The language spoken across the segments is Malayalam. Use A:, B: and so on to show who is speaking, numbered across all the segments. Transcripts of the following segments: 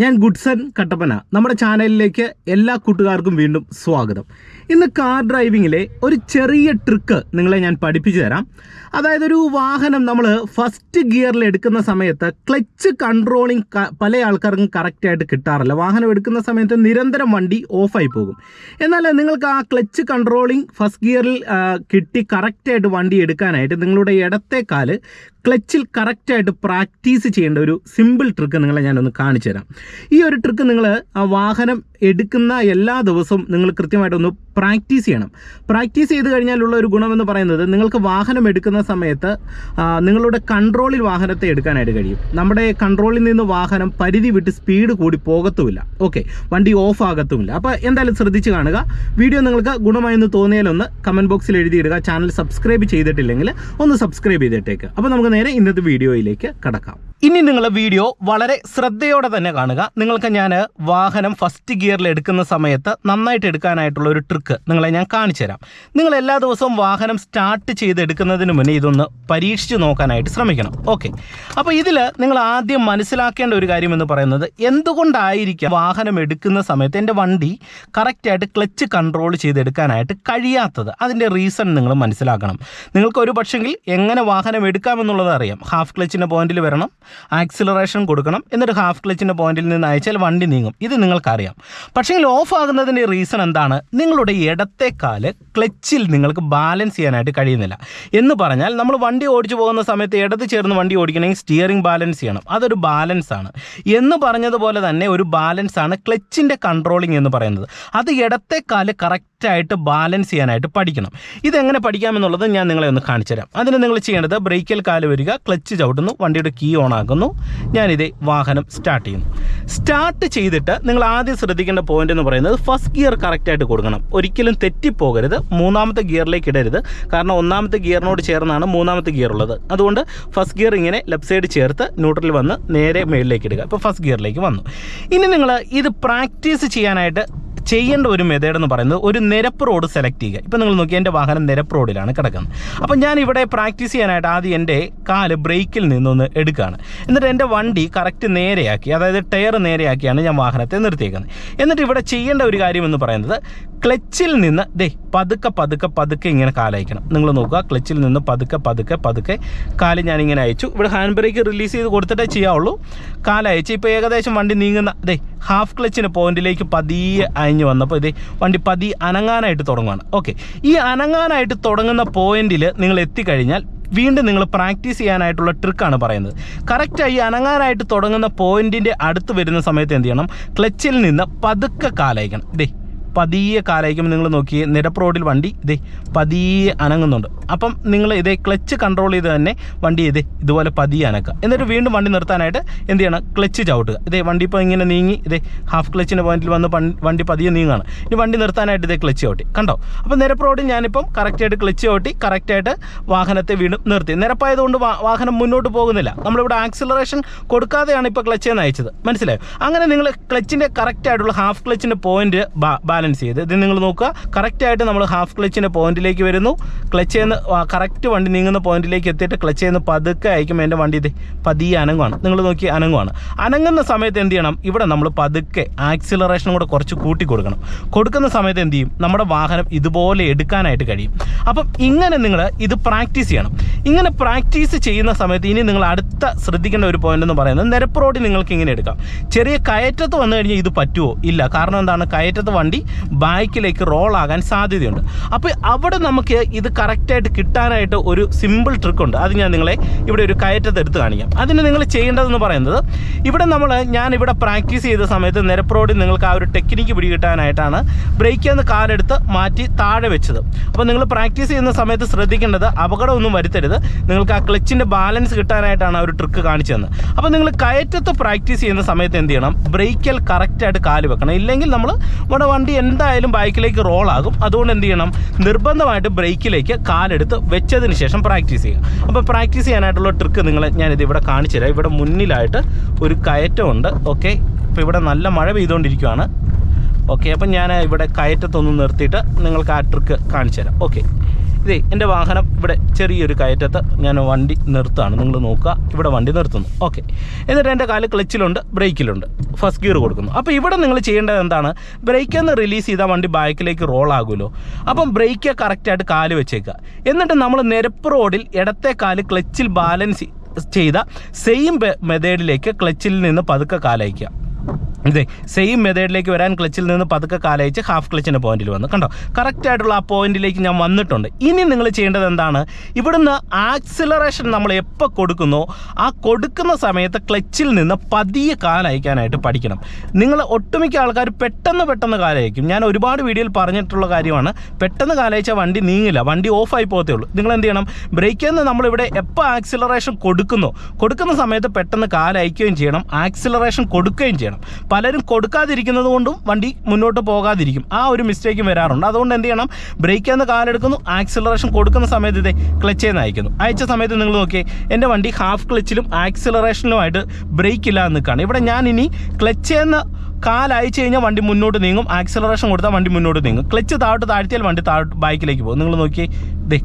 A: ഞാൻ ഗുഡ്സൺ കട്ടപ്പന. നമ്മുടെ ചാനലിലേക്ക് എല്ലാ കൂട്ടുകാർക്കും വീണ്ടും സ്വാഗതം. ഇന്ന് കാർ ഡ്രൈവിങ്ങിലെ ഒരു ചെറിയ ട്രിക്ക് നിങ്ങളെ ഞാൻ പഠിപ്പിച്ചു തരാം. അതായത് ഒരു വാഹനം നമ്മൾ ഫസ്റ്റ് ഗിയറിൽ എടുക്കുന്ന സമയത്ത് ക്ലച്ച് കൺട്രോളിങ് പല ആൾക്കാർക്കും കറക്റ്റായിട്ട് കിട്ടാറില്ല. വാഹനം എടുക്കുന്ന സമയത്ത് നിരന്തരം വണ്ടി ഓഫായി പോകും. എന്നാൽ നിങ്ങൾക്ക് ആ ക്ലച്ച് കൺട്രോളിങ് ഫസ്റ്റ് ഗിയറിൽ കിട്ടി കറക്റ്റായിട്ട് വണ്ടി എടുക്കാനായിട്ട് നിങ്ങളുടെ ഇടത്തെ കാൽ ക്ലച്ചിൽ കറക്റ്റായിട്ട് പ്രാക്ടീസ് ചെയ്യേണ്ട ഒരു സിമ്പിൾ ട്രിക്ക് നിങ്ങളെ ഞാനൊന്ന് കാണിച്ചു തരാം ഈ ഒരു ട്രിക്ക് നിങ്ങൾ ആ വാഹനം എടുക്കുന്ന എല്ലാ ദിവസവും നിങ്ങൾ കൃത്യമായിട്ടൊന്ന് പ്രാക്ടീസ് ചെയ്യണം. പ്രാക്ടീസ് ചെയ്ത് കഴിഞ്ഞാലുള്ള ഒരു ഗുണമെന്ന് പറയുന്നത് നിങ്ങൾക്ക് വാഹനം എടുക്കുന്ന സമയത്ത് നിങ്ങളുടെ കൺട്രോളിൽ വാഹനത്തെ എടുക്കാനായിട്ട് കഴിയും. നമ്മുടെ കൺട്രോളിൽ നിന്ന് വാഹനം പരിധി വിട്ട് സ്പീഡ് കൂടി പോകത്തുമില്ല. ഓക്കെ വണ്ടി ഓഫ് ആകത്തുമില്ല. അപ്പോൾ എന്തായാലും ശ്രദ്ധിച്ച് കാണുക. വീഡിയോ നിങ്ങൾക്ക് ഗുണമായെന്ന് തോന്നിയാലൊന്ന് കമന്റ് ബോക്സിൽ എഴുതിയിടുക. ചാനൽ സബ്സ്ക്രൈബ് ചെയ്തിട്ടില്ലെങ്കിൽ ഒന്ന് സബ്സ്ക്രൈബ് ചെയ്തിട്ടേക്ക്. അപ്പോൾ നമുക്ക് നേരെ ഇന്നത്തെ വീഡിയോയിലേക്ക് കടക്കാം. ഇനി നിങ്ങൾ വീഡിയോ വളരെ ശ്രദ്ധയോടെ തന്നെ കാണുക. നിങ്ങൾക്ക് ഞാൻ വാഹനം ഫസ്റ്റ് ഗിയറിൽ എടുക്കുന്ന സമയത്ത് നന്നായിട്ട് എടുക്കാനായിട്ടുള്ള ഒരു ട്രിക്ക് നിങ്ങളെ ഞാൻ കാണിച്ചു തരാം. നിങ്ങൾ എല്ലാ ദിവസവും വാഹനം സ്റ്റാർട്ട് ചെയ്ത് എടുക്കുന്നതിന് മുന്നേ ഇതൊന്ന് പരീക്ഷിച്ച് നോക്കാനായിട്ട് ശ്രമിക്കണം. ഓക്കെ അപ്പോൾ ഇതിൽ നിങ്ങൾ ആദ്യം മനസ്സിലാക്കേണ്ട ഒരു കാര്യം എന്ന് പറയുന്നത് എന്തുകൊണ്ടായിരിക്കാം വാഹനം എടുക്കുന്ന സമയത്ത് എന്റെ വണ്ടി കറക്റ്റായിട്ട് ക്ലച്ച് കൺട്രോൾ ചെയ്തെടുക്കാനായിട്ട് കഴിയാത്തത്? അതിന്റെ റീസൺ നിങ്ങൾ മനസ്സിലാക്കണം. നിങ്ങൾക്ക് ഒരു പക്ഷെങ്കിൽ എങ്ങനെ വാഹനം എടുക്കാമെന്നുള്ളത് അറിയാം. ഹാഫ് ക്ലച്ചിന്റെ പോയിന്റിൽ വരണം. ആക്സിലറേഷൻ കൊടുക്കണം എന്നൊരു ഹാഫ് ക്ലച്ചിന്റെ പോയിന്റിൽ നിന്ന് അയച്ചാൽ വണ്ടി നീങ്ങും. ഇത് നിങ്ങൾക്കറിയാം. പക്ഷേങ്കിൽ ഓഫ് ആകുന്നതിന്റെ റീസൺ എന്താണ്? നിങ്ങളുടെ ഇടത്തെ കാൽ ക്ലച്ചിൽ നിങ്ങൾക്ക് ബാലൻസ് ചെയ്യാനായിട്ട് കഴിയുന്നില്ല. എന്ന് പറഞ്ഞാൽ നമ്മൾ വണ്ടി ഓടിച്ചു പോകുന്ന സമയത്ത് ഇടത് ചേർന്ന് വണ്ടി ഓടിക്കണമെങ്കിൽ സ്റ്റിയറിംഗ് ബാലൻസ് ചെയ്യണം. അതൊരു ബാലൻസ് ആണ്. എന്ന് പറഞ്ഞതുപോലെ തന്നെ ഒരു ബാലൻസ് ആണ് ക്ലച്ചിന്റെ കൺട്രോളിങ് എന്ന് പറയുന്നത്. അത് ഇടത്തെ കാൽ കറക്റ്റായിട്ട് ബാലൻസ് ചെയ്യാനായിട്ട് പഠിക്കണം. ഇതെങ്ങനെ പഠിക്കാമെന്നുള്ളത് ഞാൻ നിങ്ങളെ ഒന്ന് കാണിച്ചു തരാം അതിന് നിങ്ങൾ ചെയ്യേണ്ടത് ബ്രേക്കിൽ കാൽ വരിക ക്ലച്ച് ചവിട്ടുന്നു വണ്ടിയുടെ കീ ഓൺ ആക്കുന്നു. ഞാനിത് വാഹനം സ്റ്റാർട്ട് ചെയ്യുന്നു. സ്റ്റാർട്ട് ചെയ്തിട്ട് നിങ്ങൾ ആദ്യം ശ്രദ്ധിക്കേണ്ട പോയിന്റ് എന്ന് പറയുന്നത് ഫസ്റ്റ് ഗിയർ കറക്റ്റായിട്ട് കൊടുക്കണം. ഒരിക്കലും തെറ്റിപ്പോകരുത്. മൂന്നാമത്തെ ഗിയറിലേക്ക് ഇടരുത്. കാരണം ഒന്നാമത്തെ ഗിയറിനോട് ചേർന്നാണ് മൂന്നാമത്തെ ഗിയർ ഉള്ളത്. അതുകൊണ്ട് ഫസ്റ്റ് ഗിയർ ഇങ്ങനെ ലെഫ്റ്റ് സൈഡ് ചേർത്ത് ന്യൂട്രൽ വന്ന് നേരെ മേളിലേക്ക് ഇടുക. ഇപ്പോൾ ഫസ്റ്റ് ഗിയറിലേക്ക് വന്നു. ഇനി നിങ്ങൾ ഇത് പ്രാക്ടീസ് ചെയ്യാനായിട്ട് ചെയ്യേണ്ട ഒരു മെത്തേഡ് എന്ന് പറയുന്നത് ഒരു നിരപ്പ് റോഡ് സെലക്ട് ചെയ്യുക. ഇപ്പം നിങ്ങൾ നോക്കി എന്റെ വാഹനം നിരപ്പ് റോഡിലാണ് കിടക്കുന്നത്. അപ്പം ഞാൻ ഇവിടെ പ്രാക്ടീസ് ചെയ്യാനായിട്ട് ആദ്യം എന്റെ കാൽ ബ്രേക്കിൽ നിന്നൊന്ന് എടുക്കുകയാണ്. എന്നിട്ട് എന്റെ വണ്ടി കറക്റ്റ് നേരെയാക്കി അതായത് ടയർ നേരെയാക്കിയാണ് ഞാൻ വാഹനത്തെ നിർത്തിയേക്കുന്നത്. എന്നിട്ട് ഇവിടെ ചെയ്യേണ്ട ഒരു കാര്യം എന്ന് പറയുന്നത് ക്ലച്ചിൽ നിന്ന് ദേ പതുക്കെ പതുക്കെ പതുക്കെ ഇങ്ങനെ കാലയക്കണം നിങ്ങൾ നോക്കുക ക്ലച്ചിൽ നിന്ന് പതുക്കെ പതുക്കെ പതുക്കെ കാൽ ഞാനിങ്ങനെ അയച്ചു. ഇവിടെ ഹാൻഡ് ബ്രേക്ക് റിലീസ് ചെയ്ത് കൊടുത്തിട്ടേ ചെയ്യാവുള്ളൂ. കാലയച്ച് ഇപ്പോൾ ഏകദേശം വണ്ടി നീങ്ങുന്ന ദേ ഹാഫ് ക്ലച്ചിന് പോയിന്റിലേക്ക് പതിയെ അയഞ്ഞു വന്നപ്പോൾ ഇത് വണ്ടി പതി അനങ്ങാനായിട്ട് തുടങ്ങുകയാണ് ഓക്കെ ഈ അനങ്ങാനായിട്ട് തുടങ്ങുന്ന പോയിന്റിൽ നിങ്ങൾ എത്തിക്കഴിഞ്ഞാൽ വീണ്ടും നിങ്ങൾ പ്രാക്ടീസ് ചെയ്യാനായിട്ടുള്ള ട്രിക്കാണ് പറയുന്നത്. കറക്റ്റായി അനങ്ങാനായിട്ട് തുടങ്ങുന്ന പോയിന്റിന്റെ അടുത്ത് വരുന്ന സമയത്ത് എന്ത് ചെയ്യണം? ക്ലച്ചിൽ നിന്ന് പതുക്കെ കാലയക്കണം. ഇതേ പതിയെ കാലയക്കുമ്പോൾ നിങ്ങൾ നോക്കി നിരപ്പ് റോഡിൽ വണ്ടി ഇതേ പതിയെ അനങ്ങുന്നുണ്ട്. അപ്പം നിങ്ങൾ ഇതേ ക്ലച്ച് കൺട്രോൾ ചെയ്ത് തന്നെ വണ്ടി ഇതേ ഇതുപോലെ പതിയെ അനക്കുക. എന്നിട്ട് വീണ്ടും വണ്ടി നിർത്താനായിട്ട് എന്ത് ചെയ്യണം? ക്ലച്ച് ചവിട്ടുക. ഇതേ വണ്ടി ഇപ്പോൾ ഇങ്ങനെ നീങ്ങി ഇതേ ഹാഫ് ക്ലച്ചിന്റെ പോയിന്റിൽ വന്ന് വണ്ടി പതിയെ നീങ്ങുകയാണ്. ഇനി വണ്ടി നിർത്താനായിട്ട് ഇതേ ക്ലച്ച് ചവിട്ടി. കണ്ടോ? അപ്പോൾ നിരപ്പ് റോഡിൽ ഞാനിപ്പം കറക്റ്റായിട്ട് ക്ലച്ച് ചവിട്ടി കറക്റ്റായിട്ട് വാഹനത്തെ വീണ്ടും നിർത്തി. നിരപ്പായതുകൊണ്ട് വാഹനം മുന്നോട്ട് പോകുന്നില്ല. നമ്മളിവിടെ ആക്സിലറേഷൻ കൊടുക്കാതെയാണ് ഇപ്പോൾ ക്ലച്ച് നയിച്ചത് മനസ്സിലായോ? അങ്ങനെ നിങ്ങൾ ക്ലച്ചിന്റെ കറക്റ്റായിട്ടുള്ള ഹാഫ് ക്ലച്ചിന്റെ പോയിന്റ് ബാലൻസ് ചെയ്ത്. ഇത് നിങ്ങൾ നോക്കുക. കറക്റ്റായിട്ട് നമ്മൾ ഹാഫ് ക്ലച്ചിന്റെ പോയിന്റിലേക്ക് വരുന്നു. ക്ലച്ച് ചെയ്യുന്ന കറക്റ്റ് വണ്ടി നീങ്ങുന്ന പോയിന്റിലേക്ക് എത്തിയിട്ട് ക്ലച്ച് ചെയ്യുന്ന പതുക്കെ അയക്കുമ്പോൾ എന്റെ വണ്ടി ഇത് പതിയെ അനങ്ങുവാണ്. നിങ്ങൾ നോക്കി അനങ്ങുവാണ്. അനങ്ങുന്ന സമയത്ത് എന്ത് ചെയ്യണം? ഇവിടെ നമ്മൾ പതുക്കെ ആക്സിലറേഷനും കൂടെ കുറച്ച് കൂട്ടി കൊടുക്കണം. കൊടുക്കുന്ന സമയത്ത് എന്ത് ചെയ്യും? നമ്മുടെ വാഹനം ഇതുപോലെ എടുക്കാനായിട്ട് കഴിയും. അപ്പം ഇങ്ങനെ നിങ്ങൾ ഇത് പ്രാക്ടീസ് ചെയ്യണം. ഇങ്ങനെ പ്രാക്ടീസ് ചെയ്യുന്ന സമയത്ത് ഇനി നിങ്ങൾ അടുത്ത ശ്രദ്ധിക്കേണ്ട ഒരു പോയിന്റ് എന്ന് പറയുന്നത് നിരപ്പ് റോഡിൽ നിങ്ങൾക്ക് ഇങ്ങനെ എടുക്കാം. ചെറിയ കയറ്റത്ത് വന്നു കഴിഞ്ഞാൽ ഇത് പറ്റുമോ ഇല്ല. കാരണം എന്താണ്? കയറ്റത്ത് വണ്ടി ബാക്കിലേക്ക് റോൾ ആകാൻ സാധ്യതയുണ്ട്. അപ്പോൾ അവിടെ നമുക്ക് ഇത് കറക്റ്റായിട്ട് കിട്ടാനായിട്ട് ഒരു സിമ്പിൾ ട്രിക്കുണ്ട് അത് ഞാൻ നിങ്ങളെ ഇവിടെ ഒരു കയറ്റത്തെടുത്ത് കാണിക്കാം. അതിന് നിങ്ങൾ ചെയ്യേണ്ടതെന്ന് പറയുന്നത് ഇവിടെ നമ്മൾ ഞാൻ ഇവിടെ പ്രാക്ടീസ് ചെയ്ത സമയത്ത് നിരപ്പ് നിങ്ങൾക്ക് ആ ഒരു ടെക്നിക്ക് പിടികിട്ടാനായിട്ടാണ് ബ്രേക്കിൽ നിന്ന് കാലെടുത്ത് മാറ്റി താഴെ വെച്ചത്. അപ്പോൾ നിങ്ങൾ പ്രാക്ടീസ് ചെയ്യുന്ന സമയത്ത് ശ്രദ്ധിക്കേണ്ടത് അപകടമൊന്നും വരുത്തരുത്. നിങ്ങൾക്ക് ആ ക്ലച്ചിന്റെ ബാലൻസ് കിട്ടാനായിട്ടാണ് ആ ഒരു ട്രിക്ക് കാണിച്ചു തന്നത്. അപ്പോൾ നിങ്ങൾ കയറ്റത്ത് പ്രാക്ടീസ് ചെയ്യുന്ന സമയത്ത് എന്ത് ചെയ്യണം? ബ്രേക്കിൽ കറക്റ്റായിട്ട് കാൽ വെക്കണം. ഇല്ലെങ്കിൽ നമ്മൾ നമ്മുടെ വണ്ടി എന്തായാലും ബൈക്കിലേക്ക് റോൾ ആകും. അതുകൊണ്ട് എന്ത് ചെയ്യണം? നിർബന്ധമായിട്ട് ബ്രേക്കിലേക്ക് കാലെടുത്ത് വെച്ചതിന് ശേഷം പ്രാക്ടീസ് ചെയ്യുക. അപ്പോൾ പ്രാക്ടീസ് ചെയ്യാനായിട്ടുള്ള ട്രിക്ക് നിങ്ങളെ ഞാനിത് ഇവിടെ കാണിച്ചു തരാം. ഇവിടെ മുന്നിലായിട്ട് ഒരു കയറ്റമുണ്ട്. ഓക്കെ ഇപ്പോൾ ഇവിടെ നല്ല മഴ പെയ്തുകൊണ്ടിരിക്കുകയാണ് ഓക്കെ അപ്പം ഞാൻ ഇവിടെ കയറ്റത്തൊന്ന് നിർത്തിയിട്ട് നിങ്ങൾക്ക് ആ ട്രിക്ക് കാണിച്ചു തരാം. ഓക്കെ ഇതേ എന്റെ വാഹനം ഇവിടെ ചെറിയൊരു കയറ്റത്ത് ഞാൻ വണ്ടി നിർത്തുകയാണ്. നിങ്ങൾ നോക്കുക ഇവിടെ വണ്ടി നിർത്തുന്നു. ഓക്കെ. എന്നിട്ട് എന്റെ കാൽ ക്ലച്ചിലുണ്ട് ബ്രേക്കിലുണ്ട്. ഫസ്റ്റ് ഗിയർ കൊടുക്കുന്നു. അപ്പോൾ ഇവിടെ നിങ്ങൾ ചെയ്യേണ്ടത് എന്താണ്? ബ്രേക്കിൽ നിന്ന് റിലീസ് ചെയ്താൽ വണ്ടി ബാക്കിലേക്ക് റോൾ ആകുമല്ലോ. അപ്പം ബ്രേക്ക് കറക്റ്റായിട്ട് കാൽ വെച്ചേക്കുക. എന്നിട്ട് നമ്മൾ നിരപ്പ് റോഡിൽ ഇടത്തെ കാൽ ക്ലച്ചിൽ ബാലൻസ് ചെയ്ത സെയിം മെത്തേഡിലേക്ക് ക്ലച്ചിൽ നിന്ന് പതുക്കെ കാലയക്കുക ഇതേ സെയിം മെത്തേഡിലേക്ക് വരാൻ ക്ലച്ചിൽ നിന്ന് പതുക്കെ കാലയച്ച് ഹാഫ് ക്ലച്ചിന്റെ പോയിന്റിൽ വന്നു. കണ്ടോ? കറക്റ്റ് ആയിട്ടുള്ള ആ പോയിന്റിലേക്ക് ഞാൻ വന്നിട്ടുണ്ട്. ഇനി നിങ്ങൾ ചെയ്യേണ്ടത് എന്താണ്? ഇവിടുന്ന് ആക്സിലറേഷൻ നമ്മൾ എപ്പോൾ കൊടുക്കുന്നോ ആ കൊടുക്കുന്ന സമയത്ത് ക്ലച്ചിൽ നിന്ന് പതിയെ കാലയക്കാനായിട്ട് പഠിക്കണം. നിങ്ങൾ ഒട്ടുമിക്ക ആൾക്കാർ പെട്ടെന്ന് പെട്ടെന്ന് കാലയക്കും. ഞാൻ ഒരുപാട് വീഡിയോയിൽ പറഞ്ഞിട്ടുള്ള കാര്യമാണ്. പെട്ടെന്ന് കാലയച്ച വണ്ടി നീങ്ങില്ല. വണ്ടി ഓഫായി പോകത്തേ ഉള്ളൂ. നിങ്ങൾ എന്ത് ചെയ്യണം? ബ്രേക്കിൽ നിന്ന് നമ്മളിവിടെ എപ്പോൾ ആക്സിലറേഷൻ കൊടുക്കുന്നോ കൊടുക്കുന്ന സമയത്ത് പെട്ടെന്ന് കാലയക്കുകയും ചെയ്യണം. ആക്സിലറേഷൻ കൊടുക്കുകയും ചെയ്യണം. പലരും കൊടുക്കാതിരിക്കുന്നത് കൊണ്ടും വണ്ടി മുന്നോട്ട് പോകാതിരിക്കും. ആ ഒരു മിസ്റ്റേക്കും വരാറുണ്ട്. അതുകൊണ്ട് എന്ത് ചെയ്യണം? ബ്രേക്ക് നിന്ന് കാലെടുക്കുന്നു. ആക്സിലറേഷൻ കൊടുക്കുന്ന സമയത്ത് ഇതേ ക്ലച്ചിൽ നിന്ന് അയക്കുന്നു. അയച്ച സമയത്ത് നിങ്ങൾ നോക്കിയേ എന്റെ വണ്ടി ഹാഫ് ക്ലച്ചിലും ആക്സിലറേഷനിലുമായിട്ട് ബ്രേക്ക് ഇല്ലാതെ നിൽക്കുകയാണ്. ഇവിടെ ഞാൻ ഇനി ക്ലച്ചിൽ കാലയച്ചു കഴിഞ്ഞാൽ വണ്ടി മുന്നോട്ട് നീങ്ങും. ആക്സിലറേഷൻ കൊടുത്താൽ വണ്ടി മുന്നോട്ട് നീങ്ങും. ക്ലച്ച് താഴോട്ട് താഴ്ത്തിയാൽ വണ്ടി താഴോട്ട് ബൈക്കിലേക്ക് പോകും. നിങ്ങൾ നോക്കി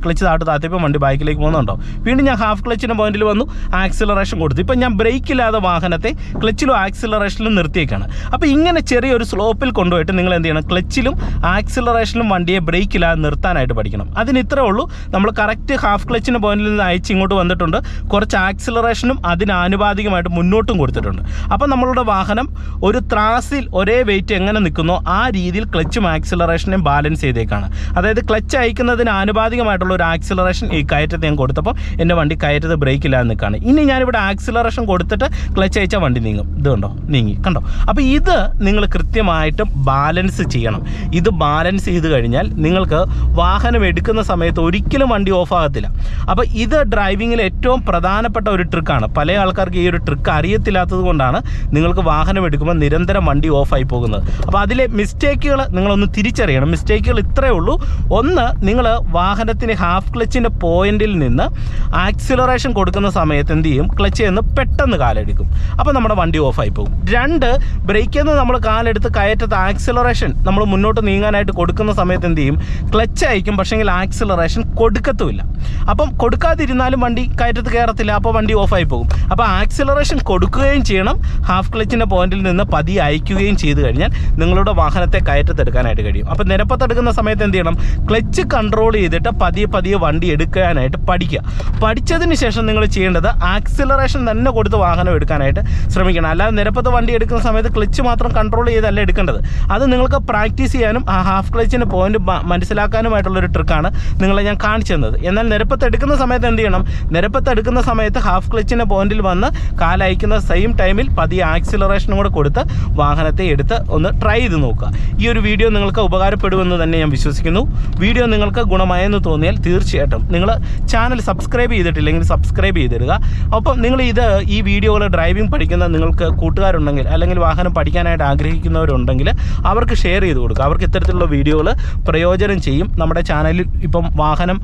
A: ക്ലച്ച് താഴോട്ട് താഴ്ത്തിയപ്പോൾ വണ്ടി ബൈക്കിലേക്ക് പോകുന്നുണ്ടോ വീണ്ടും ഞാൻ ഹാഫ് ക്ലച്ചിന്റെ പോയിന്റിൽ വന്നു. ആക്സിലറേഷൻ കൊടുത്തു. ഇപ്പം ഞാൻ ബ്രേക്കില്ലാതെ വാഹനത്തെ ക്ലച്ചിലും ആക്സിലറേഷനിലും നിർത്തിയേക്കാണ്. അപ്പോൾ ഇങ്ങനെ ചെറിയൊരു സ്ലോപ്പിൽ കൊണ്ടുപോയിട്ട് നിങ്ങൾ എന്ത് ചെയ്യണം? ക്ലച്ചിലും ആക്സിലറേഷനിലും വണ്ടിയെ ബ്രേക്കില്ലാതെ നിർത്താനായിട്ട് പഠിക്കണം. അതിന് ഇത്രേ ഉള്ളൂ. നമ്മൾ കറക്റ്റ് ഹാഫ് ക്ലച്ചിന്റെ പോയിന്റിൽ നിന്ന് അയച്ച് ഇങ്ങോട്ട് വന്നിട്ടുണ്ട്. കുറച്ച് ആക്സിലറേഷനും അതിന് ആനുപാതികമായിട്ട് മുന്നോട്ടും കൊടുത്തിട്ടുണ്ട്. അപ്പോൾ നമ്മളുടെ വാഹനം ഒരു ത്രാസിൽ ഒരേ വെയിറ്റ് എങ്ങനെ നിൽക്കുന്നോ ആ രീതിയിൽ ക്ലച്ചും ആക്സിലറേഷനെയും ബാലൻസ് ചെയ്തേക്കാണ്. അതായത് ക്ലച്ച് അയക്കുന്നതിന് ആനുപാതികമായിട്ടുള്ള ഒരു ആക്സിലറേഷൻ ഈ കയറ്റത്തെ ഞാൻ കൊടുത്തപ്പോൾ എന്റെ വണ്ടി കയറ്റത്ത് ബ്രേക്ക് ഇല്ലാതെ നിൽക്കുകയാണ് ഇനി ഞാനിവിടെ ആക്സിലറേഷൻ കൊടുത്തിട്ട് ക്ലച്ച് അയച്ചാൽ വണ്ടി നീങ്ങും. ഇത് കണ്ടോ? നീങ്ങി. കണ്ടോ? അപ്പോൾ ഇത് നിങ്ങൾ കൃത്യമായിട്ടും ബാലൻസ് ചെയ്യണം. ഇത് ബാലൻസ് ചെയ്ത് കഴിഞ്ഞാൽ നിങ്ങൾക്ക് വാഹനം എടുക്കുന്ന സമയത്ത് ഒരിക്കലും വണ്ടി ഓഫ് ആകത്തില്ല. അപ്പോൾ ഇത് ഡ്രൈവിങ്ങിൽ ഏറ്റവും പ്രധാനപ്പെട്ട ഒരു ട്രിക്കാണ് പല ആൾക്കാർക്ക് ഈ ഒരു ട്രിക്ക് അറിയത്തില്ലാത്തത് കൊണ്ടാണ് നിങ്ങൾക്ക് വാഹനം എടുക്കുമ്പോൾ നിരന്തരം വണ്ടി ഓഫായി പോകുന്നത്. അപ്പോൾ അതിലെ മിസ്റ്റേക്കുകൾ നിങ്ങളൊന്ന് തിരിച്ചറിയണം. മിസ്റ്റേക്കുകൾ ഇത്രയേ ഉള്ളൂ. ഒന്ന് നിങ്ങൾ വാഹനത്തിന് ഹാഫ് ക്ലച്ചിന്റെ പോയിന്റിൽ നിന്ന് ആക്സിലറേഷൻ കൊടുക്കുന്ന സമയത്ത് എന്ത് ചെയ്യും? ക്ലച്ച് എന്ന് പെട്ടെന്ന് കാലെടുക്കും. അപ്പോൾ നമ്മുടെ വണ്ടി ഓഫായി പോകും. രണ്ട് ബ്രേക്കിൽ നിന്ന് നമ്മൾ കാലെടുത്ത് കയറ്റത്ത് ആക്സിലറേഷൻ നമ്മൾ മുന്നോട്ട് നീങ്ങാനായിട്ട് കൊടുക്കുന്ന സമയത്ത് എന്ത് ചെയ്യും? ക്ലച്ച് അയക്കും പക്ഷേങ്കിൽ ആക്സിലറേഷൻ കൊടുക്കത്തുമില്ല. അപ്പം കൊടുക്കാതിരുന്നാലും വണ്ടി കയറ്റത്ത് കയറത്തില്ല. അപ്പോൾ വണ്ടി ഓഫായി പോകും. അപ്പോൾ ആക്സിലറേഷൻ കൊടുക്കുകയും ചെയ്യണം. ഹാഫ് ക്ലച്ചിന്റെ പോയിന്റിൽ നിന്ന് പതിയെ അയക്കുകയും ചെയ്തു കഴിഞ്ഞാൽ നിങ്ങളുടെ വാഹനത്തെ കയറ്റത്തെടുക്കാനായിട്ട് കഴിയും. അപ്പോൾ നിരപ്പത്തെടുക്കുന്ന സമയത്ത് എന്ത് ചെയ്യണം? ക്ലച്ച് കൺട്രോൾ ചെയ്തിട്ട് പതിയെ പതിയെ വണ്ടി എടുക്കാനായിട്ട് പഠിക്കുക. പഠിച്ചതിന് ശേഷം നിങ്ങൾ ചെയ്യേണ്ടത് ആക്സിലറേഷൻ തന്നെ കൊടുത്ത് വാഹനം എടുക്കാനായിട്ട് ശ്രമിക്കണം. അല്ലാതെ നിരപ്പത്ത് വണ്ടി എടുക്കുന്ന സമയത്ത് ക്ലച്ച് മാത്രം കൺട്രോൾ ചെയ്തല്ല എടുക്കേണ്ടത്. അത് നിങ്ങൾക്ക് പ്രാക്ടീസ് ചെയ്യാനും ആ ഹാഫ് ക്ലച്ചിന്റെ പോയിന്റ് മനസ്സിലാക്കാനുമായിട്ടുള്ളൊരു ട്രിക്കാണ് നിങ്ങളെ ഞാൻ കാണിച്ചു തന്നത്. എന്നാൽ നിരപ്പത്ത് എടുക്കുന്ന സമയത്ത് എന്ത് ചെയ്യണം? നിരപ്പത്ത് എടുക്കുന്ന സമയത്ത് ഹാഫ് ക്ലച്ചിന്റെ പോയിന്റിൽ വന്ന് കാലയക്കുന്ന സെയിം ടൈമിൽ പതിയെ ആക്സിലറേഷനും കൂടെ കൊടുത്ത് വാഹനത്തെ എടുത്ത് ഒന്ന് ട്രൈ ചെയ്ത് നോക്കുക. ഈ ഒരു വീഡിയോ നിങ്ങൾക്ക് ഉപകാരപ്പെടുമെന്ന് തന്നെ ഞാൻ വിശ്വസിക്കുന്നു. വീഡിയോ നിങ്ങൾക്ക് ഗുണമായെന്ന് തോന്നിയാൽ തീർച്ചയായിട്ടും നിങ്ങൾ ചാനൽ സബ്സ്ക്രൈബ് ചെയ്തിട്ടില്ലെങ്കിൽ സബ്സ്ക്രൈബ് ചെയ്തിടുക. ഒപ്പം നിങ്ങൾ ഇത് ഈ വീഡിയോകൾ ഡ്രൈവിംഗ് പഠിക്കുന്ന നിങ്ങൾക്ക് കൂട്ടുകാരുണ്ടെങ്കിൽ അല്ലെങ്കിൽ വാഹനം പഠിക്കാനായിട്ട് ആഗ്രഹിക്കുന്നവരുണ്ടെങ്കിൽ അവർക്ക് ഷെയർ ചെയ്ത് കൊടുക്കുക. അവർക്ക് ഇത്തരത്തിലുള്ള വീഡിയോകൾ പ്രയോജനം ചെയ്യും. നമ്മുടെ ചാനലിൽ ഇപ്പം വാഹനം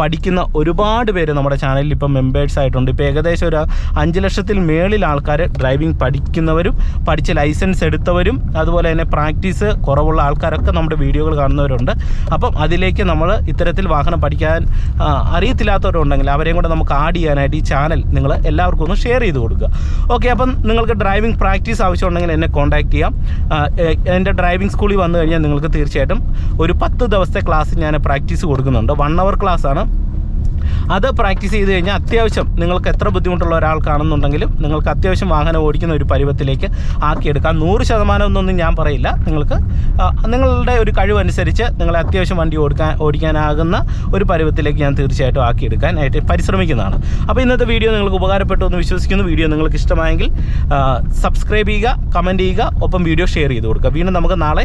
A: പഠിക്കുന്ന ഒരുപാട് പേര് നമ്മുടെ ചാനലിൽ ഇപ്പം മെമ്പേഴ്സ് ആയിട്ടുണ്ട്. ഇപ്പോൾ ഏകദേശം ഒരു അഞ്ച് ലക്ഷത്തിൽ മേളിൽ ആൾക്കാർ ഡ്രൈവിംഗ് പഠിക്കുന്നവരും പഠിച്ച ലൈസൻസ് എടുത്തവരും അതുപോലെ തന്നെ പ്രാക്ടീസ് കുറവുള്ള ആൾക്കാരൊക്കെ നമ്മുടെ വീഡിയോകൾ കാണുന്നവരുണ്ട്. അപ്പം അതിലേക്ക് നമ്മൾ ഇത്തരത്തിൽ വാഹനം പഠിക്കാൻ അറിയത്തില്ലാത്തവരുണ്ടെങ്കിൽ അവരെയും കൂടെ നമുക്ക് ആഡ് ചെയ്യാനായിട്ട് ഈ ചാനൽ നിങ്ങൾ എല്ലാവർക്കും ഒന്ന് ഷെയർ ചെയ്ത് കൊടുക്കുക. ഓക്കെ അപ്പം നിങ്ങൾക്ക് ഡ്രൈവിംഗ് പ്രാക്ടീസ് ആവശ്യമുണ്ടെങ്കിൽ എന്നെ കോൺടാക്റ്റ് ചെയ്യാം. എന്റെ ഡ്രൈവിംഗ് സ്കൂളിൽ വന്നു കഴിഞ്ഞാൽ നിങ്ങൾക്ക് തീർച്ചയായിട്ടും ഒരു പത്ത് ദിവസത്തെ ക്ലാസ് ഞാൻ പ്രാക്ടീസ് കൊടുക്കുന്നുണ്ട്. വൺ അവർ ക്ലാസ് ആണ്. അത് പ്രാക്ടീസ് ചെയ്ത് കഴിഞ്ഞാൽ അത്യാവശ്യം നിങ്ങൾക്ക് എത്ര ബുദ്ധിമുട്ടുള്ള ഒരാൾക്കാണെന്നുണ്ടെങ്കിലും നിങ്ങൾക്ക് അത്യാവശ്യം വാഹനം ഓടിക്കുന്ന ഒരു പരുവത്തിലേക്ക് ആക്കിയെടുക്കാം. നൂറ് ശതമാനം എന്നൊന്നും ഞാൻ പറയില്ല. നിങ്ങൾക്ക് നിങ്ങളുടെ ഒരു കഴിവനുസരിച്ച് നിങ്ങളെ അത്യാവശ്യം വണ്ടി ഓടിക്കാൻ ഓടിക്കാനാകുന്ന ഒരു പരുവത്തിലേക്ക് ഞാൻ തീർച്ചയായിട്ടും ആക്കിയെടുക്കാനായിട്ട് പരിശ്രമിക്കുന്നതാണ്. അപ്പോൾ ഇന്നത്തെ വീഡിയോ നിങ്ങൾക്ക് ഉപകാരപ്പെട്ടു എന്ന് വിശ്വസിക്കുന്നു. വീഡിയോ നിങ്ങൾക്ക് ഇഷ്ടമായെങ്കിൽ സബ്സ്ക്രൈബ് ചെയ്യുക കമന്റ് ചെയ്യുക ഒപ്പം വീഡിയോ ഷെയർ ചെയ്ത് കൊടുക്കുക. വീണ്ടും നമുക്ക് നാളെ